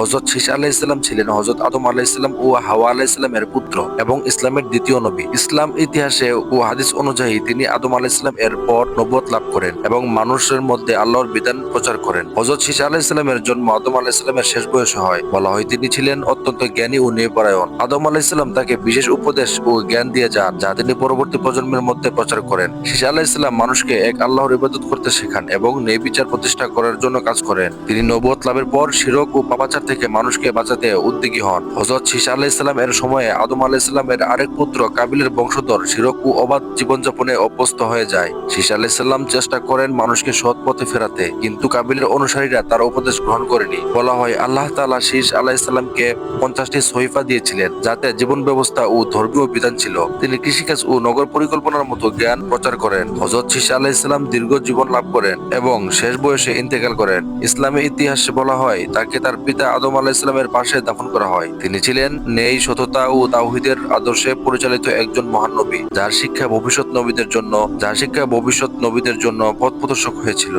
হজরত শীষ আলাহ ইসলাম ছিলেন হজরত আদম আলাহ ইসলাম ও হাওয়া আলাহ ইসলামের পুত্র এবং ইসলামের দ্বিতীয় নবী। ইসলাম ইতিহাসে ও হাদিস অনুযায়ী তিনি আদম আলাহ ইসলাম এর পর নবত লাভ করেন এবং মানুষের মধ্যে আল্লাহর বিধান প্রচার করেন। হজরত শীষ আলাহ ইসলামের জন্ম আদম আলাহ ইসলামের শেষ বয়সে হয়। বলা হয় তিনি ছিলেন অত্যন্ত জ্ঞানী ও নির্পরায়ণ আদম আলাহ ইসলাম তাকে বিশেষ উপদেশ ও জ্ঞান দিয়ে যান, যা তিনি পরবর্তী প্রজন্মের মধ্যে প্রচার করেন। শীষ আলাহ ইসলাম মানুষকে এক আল্লাহর ইবাদত করতে শেখান এবং ন্যায় বিচার প্রতিষ্ঠা করার জন্য কাজ করেন। তিনি নবত লাভের পর শিরক ও পাপাচার থেকে মানুষকে বাঁচাতে উদ্যোগী হন। হজরত শীষ আলাহ ইসলাম এর সময়ে আদম আলাহ ইসলামের আরেক পুত্র কাবিলের বংশধর শিরক অবাধ জীবনযাপনে অভ্যস্ত হয়ে যায়। শীষ আলাহ ইসলাম চেষ্টা করেন মানুষকে সৎ পথে ফেরাতে, কিন্তু কাবিলের অনুসারীরা তার উপদেশ গ্রহণ করেনি। বলা হয়, আল্লাহ তাআলা শীষ আলাহ ইসলামকে পঞ্চাশটি সহিফা দিয়েছিলেন, যাতে জীবন ব্যবস্থা ও ধর্মীয় বিধান ছিল। তিনি কৃষিকাজ ও নগর পরিকল্পনার মতো জ্ঞান প্রচার করেন। হজরত শীষ আলাহ ইসলাম দীর্ঘ জীবন লাভ করেন এবং শেষ বয়সে ইন্তেকাল করেন। ইসলামী ইতিহাসে বলা হয়, তাকে তার পিতা আদম আলাহ ইসলামের পাশে দাফন করা হয়। তিনি ছিলেন নেই সততা ও তাওহিদের আদর্শে পরিচালিত একজন মহান নবী, যার শিক্ষা ভবিষ্যৎ নবীদের জন্য যার শিক্ষা ভবিষ্যৎ নবীদের জন্য পথ প্রদর্শক হয়েছিল।